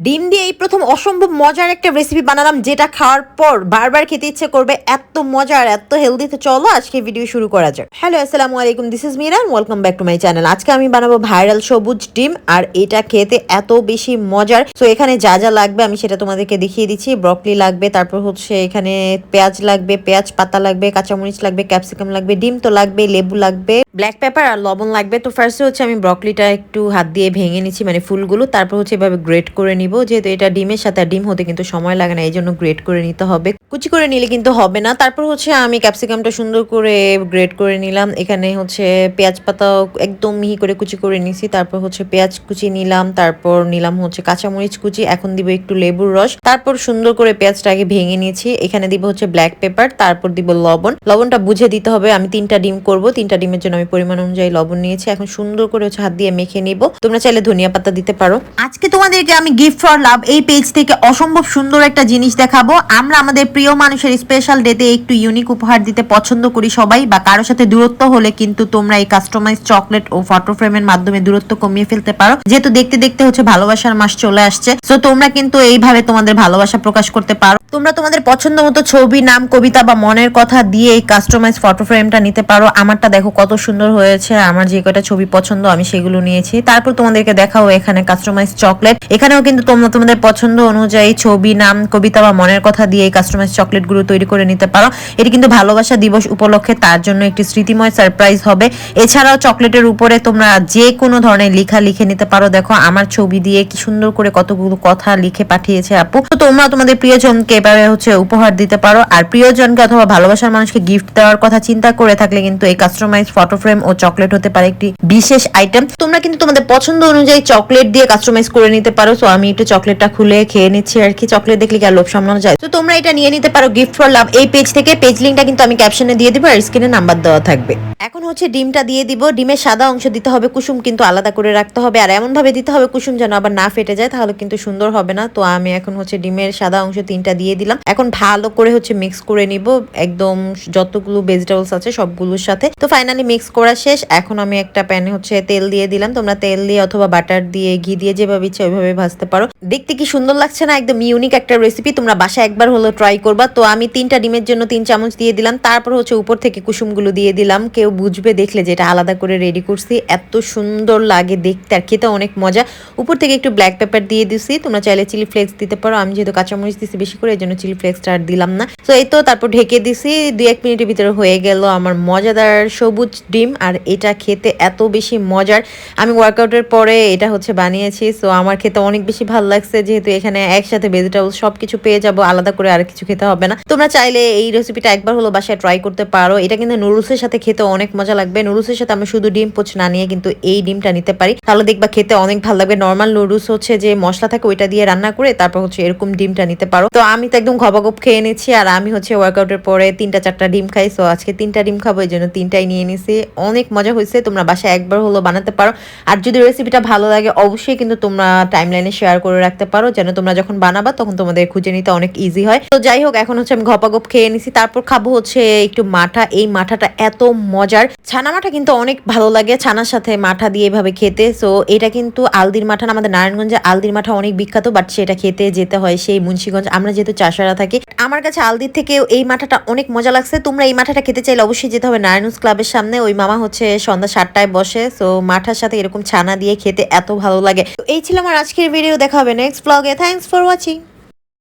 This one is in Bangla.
ডিম দিয়ে এই প্রথম অসম্ভব মজার একটা রেসিপি বানালাম, যেটা খাওয়ার পর বারবার খেতে ইচ্ছে করবে। এত মজার, এত হেলদি তো চলো আজকে ভিডিও শুরু করা যাক। হ্যালো আসসালামু আলাইকুম this is Miran welcome back to my channel আজকে আমি বানাবো ভাইরাল সবুজ ডিম, আর এটা খেতে এত বেশি মজার। তো এখানে যা যা লাগবে আমি সেটা তোমাদেরকে দেখিয়ে দিচ্ছি। ব্রকলি লাগবে, তারপর হচ্ছে এখানে পেঁয়াজ লাগবে, পেঁয়াজ পাতা লাগবে, কাঁচামরিচ লাগবে ক্যাপসিকাম লাগবে, ডিম তো লাগবে, লেবু লাগবে ব্ল্যাক পেপার আর লবণ লাগবে। তো ফার্স্টে হচ্ছে আমি ব্রকলিটা একটু হাত দিয়ে ভেঙে নিচ্ছি মানে ফুলগুলো, তারপর হচ্ছে এভাবে গ্রেট করে নিব, যেহেতু এটা ডিমের সাথে ডিম হতে কিন্তু সময় লাগে না এই জন্য গ্রেট করে নিতে হবে। কুচি করে নিলে কিন্তু হবে না। তারপর হচ্ছে আমি ক্যাপসিকামটা সুন্দর করে গ্রেট করে নিলাম। এখানে হচ্ছে পেঁয়াজ পাতাও একদম মিহি করে কুচি করে নিছি। তারপর হচ্ছে পেঁয়াজ কুচি নিলাম। তারপর নিলাম হচ্ছে কাঁচামরিচ কুচি। এখন দিব একটু লেবুর রস। তারপর সুন্দর করে পেঁয়াজটা আগে ভেঙে নিয়েছি। এখানে দিব হচ্ছে ব্ল্যাক পেপার তারপর দিব লবণ। লবণটা বুঝে দিতে হবে, আমি তিনটা ডিম করব। তিনটা ডিমের জন্য আমি পরিমাণ অনুযায়ী লবণ নিয়েছি। এখন সুন্দর করে হচ্ছে হাত দিয়ে মেখে নিব। তোমরা চাইলে ধনিয়া পাতা দিতে পারো। আজকে তোমাদেরকে আমি গিফট ফর লাভ, এই পেজ থেকে অসম্ভব সুন্দর একটা জিনিস দেখাবো। আমরা আমাদের প্রিয় মানুষের স্পেশাল ডেতে একটু ইউনিক উপহার দিতে পছন্দ করি সবাই, বা কারও সাথে দূরত্ব হলে কিন্তু তোমরা এই কাস্টমাইজ চকলেট ও ফটো ফ্রেমের মাধ্যমে দূরত্ব কমিয়ে ফেলতে পারো। যেহেতু দেখতে দেখতে হচ্ছে ভালোবাসার মাস চলে আসছে তো তোমরা কিন্তু এইভাবে তোমাদের ভালোবাসা প্রকাশ করতে পারো। তোমরা তোমাদের পছন্দ মতো ছবি, নাম, কবিতা বা মনের কথা দিয়ে এই কাস্টমাইজ ফটো ফ্রেমটা নিতে পারো। আমারটা দেখো কত সুন্দর হয়েছে, আমার যে কয়টা ছবি পছন্দ আমি সেগুলো নিয়েছি। তারপর তোমাদেরকে দেখাও এখানে কাস্টমাইজ চকলেট এখানেও কিন্তু তোমরা তোমাদের পছন্দ অনুযায়ী ছবি, নাম, কবিতা বা মনের কথা দিয়ে এই কাস্টমাইজ চকলেটগুলো তৈরি করে নিতে পারো। এটি কিন্তু ভালোবাসা দিবস উপলক্ষে তার জন্য একটি স্মৃতিময় সারপ্রাইজ হবে। এছাড়াও চকলেটের উপরে তোমরা যে কোনো ধরনের লেখা লিখে নিতে পারো। দেখো, আমার ছবি দিয়ে কি সুন্দর করে কতগুলো কথা লিখে পাঠিয়েছে আপু। তো তোমরা তোমাদের প্রিয়জনকে এভাবে হচ্ছে উপহার দিতে পারো। আর প্রিয়জনকে অথবা ভালোবাসার মানুষকে গিফট দেওয়ার কথা চিন্তা করে থাকলে কিন্তু এই কাস্টমাইজ ফটো ফ্রেম ও চকলেট হতে পারে একটি বিশেষ আইটেম তোমরা কিন্তু তোমাদের পছন্দ অনুযায়ী চকলেট দিয়ে কাস্টমাইজ করে নিতে পারো। তো আমি একটু চকলেটটা খুলে খেয়ে নিচ্ছি আর কি। চকলেট দেখলে কি লোভ সামলানো যায়? তো তোমরা এটা নিয়ে নিতে পারো গিফট ফর লাভ এই পেজ থেকে পেজ লিঙ্কটা কিন্তু আমি ক্যাপশনে দিয়ে দিব আর স্ক্রিনে নাম্বার দেওয়া থাকবে। এখন হচ্ছে ডিমটা দিয়ে দিব। ডিমের সাদা অংশ দিতে হবে, কুসুম কিন্তু আলাদা করে রাখতে হবে। আর এমন ভাবে দিতে হবে, কুসুম যেন আবার না ফেটে যায়, তাহলে কিন্তু সুন্দর হবে না। তো আমি এখন হচ্ছে ডিমের সাদা অংশ তিনটা দিয়ে দিলাম। এখন ভালো করে হচ্ছে মিক্স করে নিব। একদম যতগুলো ভেজিটেবলস আছে সবগুলোর সাথে। তো ফাইনালি মিক্স করা শেষ। এখন আমি একটা প্যানে হচ্ছে তেল দিয়ে দিলাম। তোমরা তেল দিয়ে অথবা বাটার দিয়ে, ঘি দিয়ে যেভাবে ইচ্ছে ওইভাবে ভাজতে পারো। দেখতে কি সুন্দর লাগছে না? একদম ইউনিক একটা রেসিপি তোমরা বাসায় একবার হলো ট্রাই করবা। তো আমি তিনটা ডিমের জন্য তিন চামচ দিয়ে দিলাম। তারপর হচ্ছে উপর থেকে কুসুমগুলো দিয়ে দিলাম। কেউ বুঝবে দেখলে যেটা আলাদা করে রেডি করছি। এত সুন্দর লাগে দেখতে আর খেতে অনেক মজা। উপর থেকে একটু ব্ল্যাক পেপার দিয়ে দিছি। তোমরা চাইলে চিলি ফ্লেক্স দিতে পারো। আমি যেহেতু কাঁচামরিচ দিছি বেশি করে এই জন্য চিলি ফ্লেক্সটা আর দিলাম না। তো এই তো তারপর ঢেকে দিছি। দুই এক মিনিটের ভিতরে হয়ে গেল আমার মজাদার সবুজ ডিম। আর এটা খেতে এত বেশি মজার। আমি ওয়ার্কআউটের পরে এটা হচ্ছে বানিয়েছি। সো আমার খেতে অনেক বেশি ভালো লাগছে, যেহেতু এখানে একসাথে ভেজিটেবল সব কিছু পেয়ে যাব, আলাদা করে আর কিছু খেতে হবে না। তোমরা চাইলে এই রেসিপিটা একবার হলো বাসায় ট্রাই করতে পারো। এটা কিন্তু নুডলসের সাথে খেতে অনেক মজা লাগবে। নুডলসের সাথে আমরা শুধু ডিম পোচ না নিয়ে কিন্তু এই ডিমটা নিতে পারি। তাহলে দেখবা খেতে অনেক ভালো লাগবে। নর্মাল নুডলস হচ্ছে যে মশলা থাকে ওইটা দিয়ে রান্না করে তারপর হচ্ছে এরকম ডিমটা নিতে পারো। তো আমি তো একদম ঘবাগপ খেয়ে নিচ্ছি আর আমি হচ্ছে ওয়ার্কআউটের পরে তিনটা, চারটা ডিম খাই। সো আজকে তিনটা ডিম খাব, এই জন্য তিনটাই নিয়ে নিছি। অনেক মজা হয়েছে। তোমরা বাসায় একবার হলো বানাতে পারো। আর যদি রেসিপিটা ভালো লাগে, অবশ্যই কিন্তু তোমরা টাইম লাইনে শেয়ার করে রাখতে পারো, যেন তোমরা যখন বানাবা তখন তোমাদের খুঁজে নিতে অনেক ইজি হয়। তো যাই হোক, এখন হচ্ছে আমি ঘপাগপ খেয়ে নিছি। তারপর খাব হচ্ছে একটু মাঠা। এই মাঠাটা এত মজার। ছানা মাঠা কিন্তু অনেক ভালো লাগে ছানার সাথে মাঠা দিয়ে এভাবে খেতে। সো এটা কিন্তু আলদির মাঠা আমাদের নারায়ণগঞ্জে আলদির মাঠা অনেক বিখ্যাত বাট সেটা খেতে যেতে হয় সেই মুন্সিগঞ্জ। আমরা যেহেতু চাষারা থাকি, আমার কাছে আলদির থেকে এই মাঠাটা অনেক মজা লাগছে। তোমরা এই মাঠাটা খেতে চাইলে অবশ্যই যেতে হবে নারায়ণগঞ্জ ক্লাবের সামনে। ওই মামা হচ্ছে সন্ধ্যা সাতটায় বসে। সো মাঠার সাথে এরকম ছানা দিয়ে খেতে এত ভালো লাগে। তো এই ছিল আমার আজকের ভিডিও দেখা হবে নেক্সট ব্লগে থ্যাংকস ফর ওয়াচিং